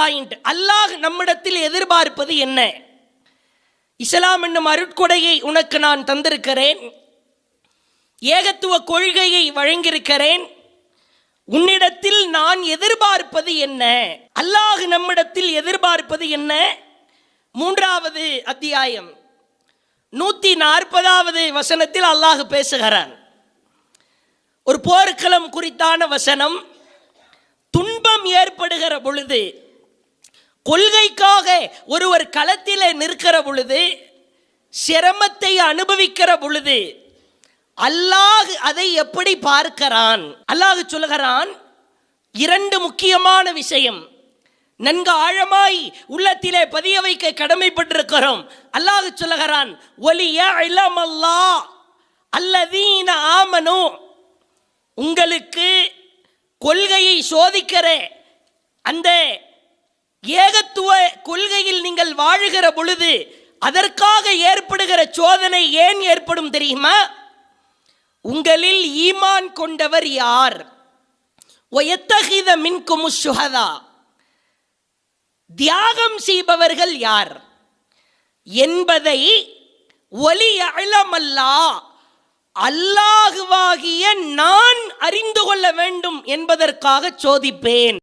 Point அல்லாஹ் நம்மிடத்தில் எதிர்பார்ப்பது என்ன? இஸ்லாம் என்னும் அருட்கொடையை உனக்கு நான் தந்திருக்கிறேன். ஏகத்துவ கொள்கையை வழங்கியிருக்கிறேன். உன்னிடத்தில் நான் எதிர்பார்ப்பது என்ன? அல்லாஹ் நம்மிடத்தில் எதிர்பார்ப்பது என்ன? மூன்றாவது அத்தியாயம். நூத்தி நாற்பதாவது வசனத்தில் அல்லாஹ் பேசுகிறான். ஒரு போர்க்களம் குறித்தான வசனம் துன்பம் ஏற்படுகிற பொழுது கொள்கைக்காக ஒருவர் களத்தில் நிற்கிற பொழுது சிரமத்தை அனுபவிக்கிற பொழுது அல்லாஹ் அதை எப்படி பார்க்கிறான்? அல்லாஹ் சொல்கிறான் இரண்டு முக்கியமான விஷயம். நன்கு ஆழமாய் உள்ளத்திலே பதிய வைக்க கடமைப்பட்டிருக்கிறோம். அல்லாஹ் சொல்லுகிறான் ஒலிய இளமல்லா அல்லதீன ஆமனோ. உங்களுக்கு கொள்கையை சோதிக்கிற அந்த ஏகத்துவ கொள்கையில் நீங்கள் வாழுகிற பொழுது அதற்காக ஏற்படுகிற சோதனை ஏன் ஏற்படும் தெரியுமா? உங்களில் ஈமான் கொண்டவர் யார்? ஒயத்தகித மின்குமு சுகதா தியாகம் செய்பவர்கள் யார்? என்பதை ஒலி அழமல்லா. அல்லாஹுவாகிய நான் அறிந்து கொள்ள வேண்டும் என்பதற்காக சோதிப்பேன்.